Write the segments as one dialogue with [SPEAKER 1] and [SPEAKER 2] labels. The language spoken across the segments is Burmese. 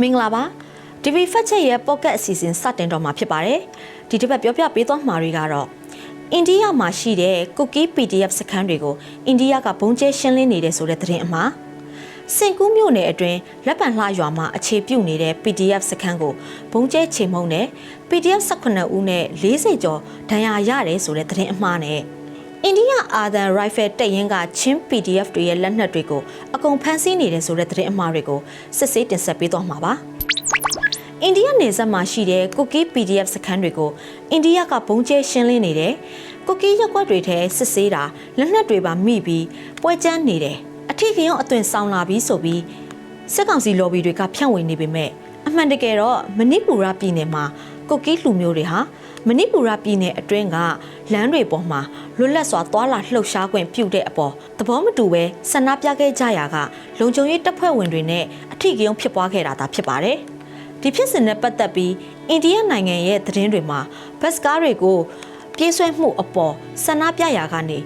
[SPEAKER 1] မင်္ဂလာပါ TV ဖတ်ချက်ရဲ့ pocket အစီအစဉ်စတင်တော့မှာဖြစ်ပါတယ်ဒီတစ်ပတ်ပြောပြပေးသွားမှာတွေကတော့အိန္ဒိယမှာရှိတဲ့ cookie PDF စခန်းတွေကိုအိန္ဒိယကဘုံကျဲရှင်းလင်းနေတဲ့ဆိုတဲ့သတင်းအမှားစင်ကူးမြို့နယ်အတွင်းလက်ပံလှရွာမှာအခြေပြုနေတဲ့ PDF စခန်းကိုဘုံကျဲချိန်မုံနဲ့ PDF 18ဦးနဲ့40ကျော်ဒဏ်ရာရတယ်ဆိုတဲ့သတင်းအမှားနဲ့ အိန္ဒိယအာသန်ရိုင်ဖယ်တပ်ရင်းကချင်း PDF တွေရဲ့လက်နက်တွေကိုအကုန်ဖမ်းဆီးနေတယ်ဆိုတဲ့သတင်းအမှားတွေကိုစစ်ဆေးတင်ဆက်ပေးသွားမှာပါ။အိန္ဒိယနယ်စပ်မှာရှိတဲ့ Cookie PDF စခန်းတွေကိုအိန္ဒိယကဘုံကျဲရှင်းလင်းနေတယ်။ Cookie ရက်ကွက်တွေထဲစစ်ဆေးတာလက်နက်တွေပါမိပြီးပွဲကျန်းနေတယ်။အထီးကရုံအသွင်ဆောင်လာပြီးဆိုပြီးစစ်ကောင်စီ lobby တွေကဖြန့်ဝေနေပေမဲ့ အမှန်တကယ်တော့မဏိပူရပြည်နယ်မှာ Cookie လူမျိုးတွေဟာမဏိပူရပြည်နယ်အတွင်းကလမ်းတွေပေါ်မှာလွတ်လပ်စွာသွာလာလှုပ်ရှားခွင့်ပြုတဲ့အပေါ်သဘောမတူပဲဆန္ဒပြခဲ့ကြရာကလုံခြုံရေးတပ်ဖွဲ့ဝင်တွေနဲ့အထီးကရုံဖြစ်ပွားခဲ့တာသာဖြစ်ပါတယ်။ဒီဖြစ်စဉ်နဲ့ပတ်သက်ပြီးအိန္ဒိယနိုင်ငံရဲ့သတင်းတွေမှာဘတ်စကားတွေကိုပြေးဆွဲမှုအပေါ်ဆန္ဒပြရာကနေ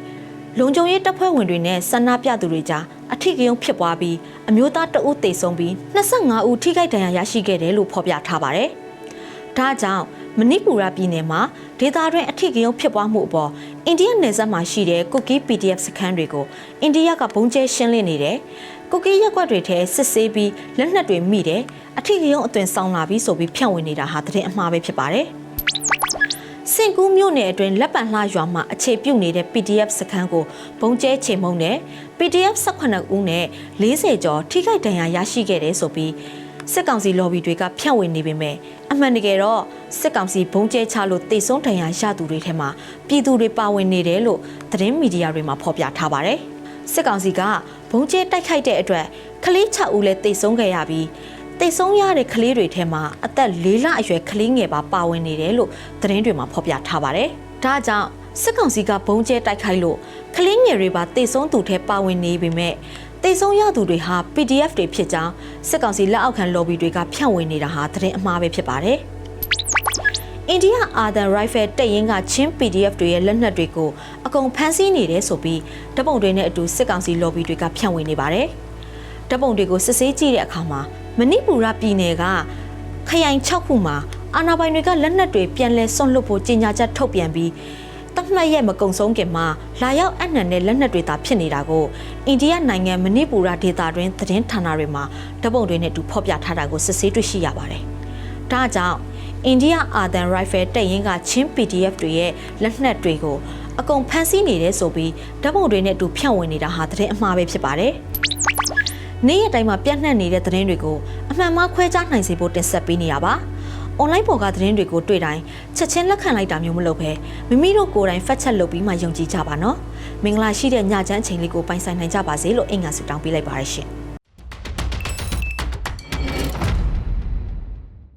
[SPEAKER 1] လုံခြုံရေးတပ်ဖွဲ့ဝင်တွေနဲ့ဆန္ဒပြသူတွေကြားအ ထီးကရုံဖြစ်ပွားပြီးအမျိုးသားတအုပ်တေဆုံးပြီး25ဦးထိခိုက်ဒဏ်ရာရရှိခဲ့တယ်လို့ဖော်ပြထားပါတယ်။ဒါကြောင့်မဏိပူရပြည်နယ်မှာဒေသတွင်းအထီးကရုံဖြစ်ပွားမှုအပေါ်အိန္ဒိယနယ်စပ်မှာရှိတဲ့ Cookie PDF စခန်းတွေကိုအိန္ဒိယကဘုံကျဲရှင်းလင်းနေတယ်။ Cookie ရက်ကွက်တွေထဲစစ်ဆေးပြီးလက်နက်တွေမိတယ်။အထီးကရုံအသွင်ဆောင်လာပြီးဆိုပြီးဖြန့်ဝေနေတာဟာသတင်းအမှားပဲဖြစ်ပါတယ်။ စင်ကူးမြို့နယ်အတွင်းလက်ပံလှရွာမှာအခြေပြုနေတဲ့ PDF စခန်းကိုဘုံကျဲချိန်မုံနဲ့ PDF 18ဦးနဲ့40ကျော်ထိခိုက်ဒဏ်ရာရရှိခဲ့တယ်ဆိုပြီးစစ်ကောင်စီ lobby တွေကဖြန့်ဝေနေပေမဲ့အမှန်တကယ်တော့စစ်ကောင်စီဘုံကျဲချလို့တိတ်ဆုံးဒဏ်ရာရသူတွေထဲမှာပြည်သူတွေပါဝင်နေတယ်လို့သတင်းမီဒီယာတွေမှာဖော်ပြထားပါတယ်စစ်ကောင်စီကဘုံကျဲတိုက်ခိုက်တဲ့အတွက်ကလေး6ဦးလည်းတိတ်ဆုံးခဲ့ရပြီး တိတ်ဆုံးရတဲ့ကလေးတွေထဲမှာအသက်၄လအရွယ်ကလေးငယ်ပါပါဝင်နေတယ်လို့သတင်းတွေမှာဖော်ပြထားပါတယ်ဒါကြောင့်စစ်ကောင်စီကဘုံကျဲတိုက်ခိုက်လို့ကလေးငယ်တွေပါတိတ်ဆုံးသူထဲပါဝင်နေပေမဲ့တိတ်ဆုံးရသူတွေဟာ PDF တွေဖြစ်ကြောင်းစစ်ကောင်စီလက်အောက်ခံ lobby တွေကဖြန့်ဝေနေတာဟာသတင်းအမှားပဲဖြစ်ပါတယ်။အိန္ဒိယအာသန်ရိုင်ဖယ်တပ်ရင်းကချင်း PDF တွေရဲ့လက်နက်တွေကိုအကုန်ဖမ်းဆီးနေတယ်ဆိုပြီးဓပုံတွေနဲ့အတူစစ်ကောင်စီ lobby တွေကဖြန့်ဝေနေပါတယ်။ ဓပုံတွေကိုစစ်ဆေးကြည့်တဲ့အခါမှာမဏိပူရပြည်နယ်ကခရိုင်6ခုမှာအာဏာပိုင်တွေကလက်နက်တွေပြန်လည်ဆွန့်လွတ်ဖို့ကြေညာချက်ထုတ်ပြန်ပြီးတတ်မှတ်ရဲ့မကုံဆုံးခင်မှာလာရောက်အနှံတဲ့လက်နက်တွေသာဖြစ်နေတာကိုအိန္ဒိယနိုင်ငံမဏိပူရဒေသတွင်းသတင်းဌာနတွေမှာဓပုံတွေနဲ့တူဖော်ပြထားတာကိုစစ်ဆေးတွေ့ရှိရပါတယ်။ဒါကြောင့်အိန္ဒိယအာသန်ရိုင်ဖယ်တပ်ရင်းကချင်း PDF တွေရဲ့လက်နက်တွေကိုအကုန်ဖမ်းဆီးနေတယ်ဆိုပြီးဓပုံတွေနဲ့တူဖြန့်ဝေနေတာဟာသတင်းအမှားပဲဖြစ်ပါတယ်။ နေ့ရက်တိုင်းမှာပြန့်နှံ့နေတဲ့သတင်းတွေကိုအမှန်မှခွဲခြားနိုင်စေဖို့တင်ဆက်ပေးနေတာပါ။ online ပေါ်ကသတင်းတွေကိုတွေ့တိုင်းချက်ချင်းလက်ခံလိုက်တာမျိုးမလုပ်ဘဲမိမိတို့ကိုယ်တိုင်ဖတ်ချက်လုပ်ပြီးမှယုံကြည်ကြပါနော်မင်္ဂလာရှိတဲ့ညချမ်းအချိန်လေးကိုပိုင်ဆိုင်နိုင်ကြပါစေလို့အင်္ဂါဆုတောင်းပေးလိုက်ပါရရှင်